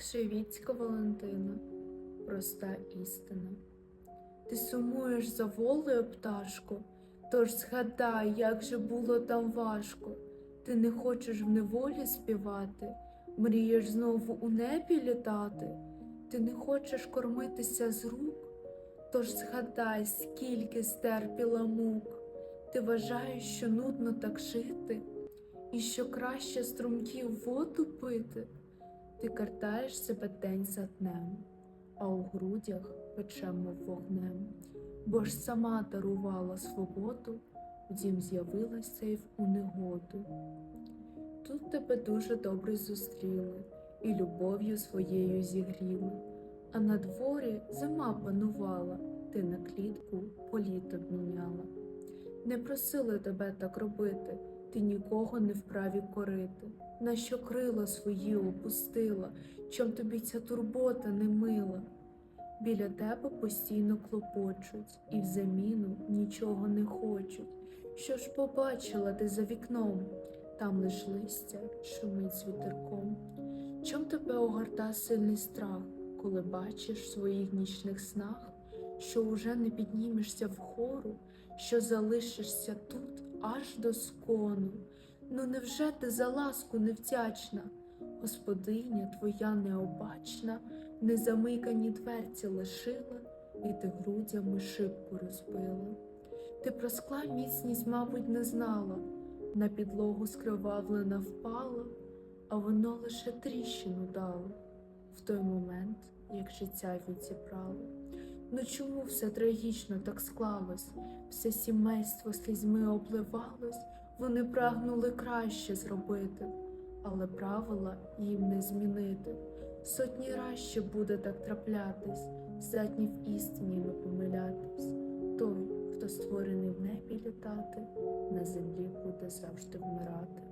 Кшевіцька Валентина, проста істина. Ти сумуєш за волею, пташко, тож згадай, як же було там важко. Ти не хочеш в неволі співати, мрієш знову у небі літати, ти не хочеш кормитися з рук, тож згадай, скільки стерпіла мук. Ти вважаєш, що нудно так жити, і що краще струмків воду пити. Ти картаєш себе день за днем, а у грудях печемо вогнем, бо ж сама дарувала свободу, вдім з'явилася й в негоду. Тут тебе дуже добре зустріли і любов'ю своєю зігріли, а на дворі зима панувала, ти на клітку політ обміняла. Не просили тебе так робити, ти нікого не вправі корити, на що крила свої опустила, чом тобі ця турбота не мила. Біля тебе постійно клопочуть, і взаміну нічого не хочуть. Що ж побачила ти за вікном, там лиш листя шумить з вітерком. Чом тебе огарта сильний страх, коли бачиш в своїх нічних снах, що уже не піднімешся вгору, що залишишся тут аж до скону. Ну невже ти за ласку невдячна? Господиня твоя необачна, незамикані дверці лишила, і ти грудями шибку розбила. Ти про скла міцність, мабуть, не знала, на підлогу скривавлена впала, а воно лише тріщину дало в той момент, як життя відзібрало. Ну чому все трагічно так склалось? Все сімейство слізьми обливалось, вони прагнули краще зробити, але правила їм не змінити. Сотні раз ще буде так траплятись, здатні в істині ми помилятись. Той, хто створений в небі літати, на землі буде завжди вмирати.